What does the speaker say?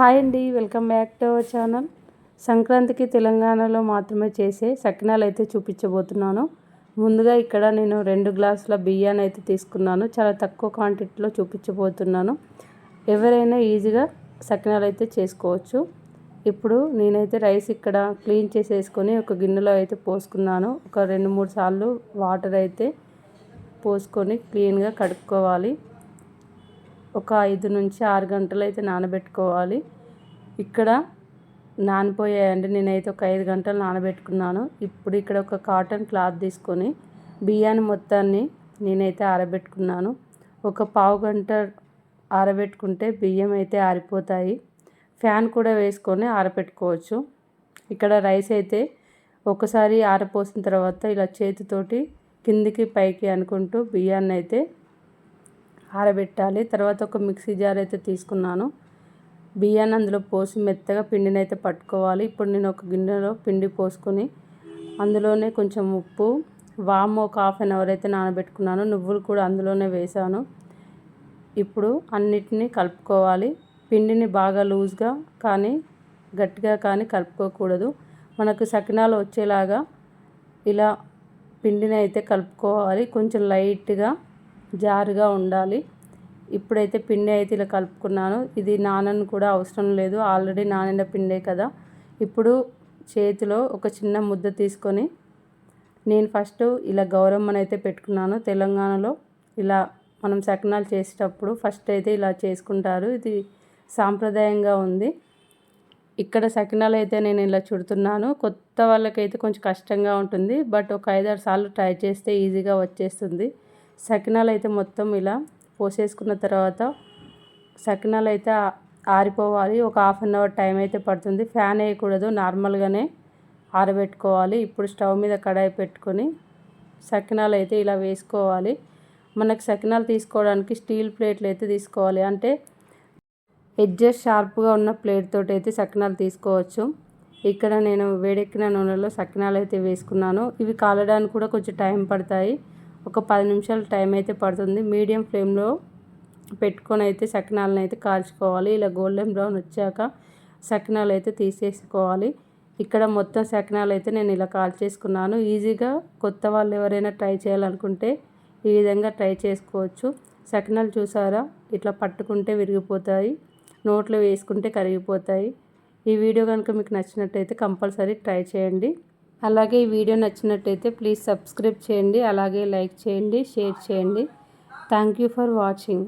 Hi అండి welcome back to our channel. సంక్రాంతికి తెలంగాణలో మాత్రమే చేసే సకినాలు అయితే చూపించబోతున్నాను. ముందుగా ఇక్కడ నేను రెండు గ్లాసుల బియ్యాన్ని అయితే తీసుకున్నాను. చాలా తక్కువ క్వాంటిటీలో చూపించబోతున్నాను. ఎవరైనా ఈజీగా సకినాలు అయితే చేసుకోవచ్చు. ఇప్పుడు నేనైతే రైస్ ఇక్కడ క్లీన్ చేసేసుకొని ఒక గిన్నెలో అయితే పోసుకున్నాను. ఒక రెండు మూడు సార్లు వాటర్ అయితే పోసుకొని క్లీన్గా కడుక్కోవాలి. ఒక ఐదు నుంచి ఆరు గంటలు అయితే నానబెట్టుకోవాలి. ఇక్కడ నానిపోయాయండి. నేనైతే ఒక ఐదు గంటలు నానబెట్టుకున్నాను. ఇప్పుడు ఇక్కడ ఒక కాటన్ క్లాత్ తీసుకొని బియ్యాన్ని మొత్తాన్ని నేనైతే ఆరబెట్టుకున్నాను. ఒక పావు గంట ఆరబెట్టుకుంటే బియ్యం అయితే ఆరిపోతాయి. ఫ్యాన్ కూడా వేసుకొని ఆరబెట్టుకోవచ్చు. ఇక్కడ రైస్ అయితే ఒకసారి ఆరపోసిన తర్వాత ఇలా చేతితోటి కిందికి పైకి అనుకుంటూ బియ్యాన్ని అయితే ఆరబెట్టాలి. తర్వాత ఒక మిక్సీ జార్ అయితే తీసుకున్నాను. బియ్యాన్ని అందులో పోసి మెత్తగా పిండిని అయితే పట్టుకోవాలి. ఇప్పుడు నేను ఒక గిన్నెలో పిండి పోసుకొని అందులోనే కొంచెం ఉప్పు వాము ఒక హాఫ్ అన్ అవర్ అయితే నానబెట్టుకున్నాను. నువ్వులు కూడా అందులోనే వేసాను. ఇప్పుడు అన్నిటినీ కలుపుకోవాలి. పిండిని బాగా లూజ్గా కానీ గట్టిగా కానీ కలుపుకోకూడదు. మనకు సకినాలు వచ్చేలాగా ఇలా పిండిని అయితే కలుపుకోవాలి. కొంచెం లైట్గా జారుగా ఉండాలి. ఇప్పుడైతే పిండి అయితే ఇలా కలుపుకున్నాను. ఇది నానని కూడా అవసరం లేదు. ఆల్రెడీ నానిన పిండే కదా. ఇప్పుడు చేతిలో ఒక చిన్న ముద్ద తీసుకొని నేను ఫస్ట్ ఇలా గౌరమ్మని అయితే పెట్టుకున్నాను. తెలంగాణలో ఇలా మనం సకినాలు చేసేటప్పుడు ఫస్ట్ అయితే ఇలా చేసుకుంటారు. ఇది సాంప్రదాయంగా ఉంది. ఇక్కడ సకినాలు అయితే నేను ఇలా చుడుతున్నాను. కొత్త వాళ్ళకైతే కొంచెం కష్టంగా ఉంటుంది. బట్ ఒక ఐదారు సార్లు ట్రై చేస్తే ఈజీగా వచ్చేస్తుంది. సకినాలు అయితే మొత్తం ఇలా పోసేసుకున్న తర్వాత సకినాలు అయితే ఆరిపోవాలి. ఒక హాఫ్ అన్ అవర్ టైం అయితే పడుతుంది. ఫ్యాన్ వేయకూడదు. నార్మల్గానే ఆరబెట్టుకోవాలి. ఇప్పుడు స్టవ్ మీద కడాయి పెట్టుకొని సకినాలు అయితే ఇలా వేసుకోవాలి. మనకు సకినాలు తీసుకోవడానికి స్టీల్ ప్లేట్లు అయితే తీసుకోవాలి. అంటే ఎడ్జెస్ షార్ప్గా ఉన్న ప్లేట్ తోటి అయితే సకినాలు తీసుకోవచ్చు. ఇక్కడ నేను వేడెక్కిన నూనెలో సకినాలు అయితే వేసుకున్నాను. ఇవి కాలడానికి కూడా కొంచెం టైం పడతాయి. ఒక పది నిమిషాలు టైం అయితే పడుతుంది. మీడియం ఫ్లేమ్లో పెట్టుకొని అయితే సకినాలను అయితే కాల్చుకోవాలి. ఇలా గోల్డెన్ బ్రౌన్ వచ్చాక సకినాలు అయితే తీసేసుకోవాలి. ఇక్కడ మొత్తం సకినాలు అయితే నేను ఇలా కాల్చేసుకున్నాను. ఈజీగా కొత్త వాళ్ళు ఎవరైనా ట్రై చేయాలనుకుంటే ఈ విధంగా ట్రై చేసుకోవచ్చు. సకినాలు చూసారా? ఇట్లా పట్టుకుంటే విరిగిపోతాయి. నోట్లో వేసుకుంటే కరిగిపోతాయి. ఈ వీడియో కనుక మీకు నచ్చినట్టయితే కంపల్సరీ ట్రై చేయండి. అలాగే ఈ వీడియో నచ్చినట్టయితే ప్లీజ్ సబ్స్క్రైబ్ చేయండి అలాగే లైక్ చేయండి షేర్ చేయండి. Thank you for watching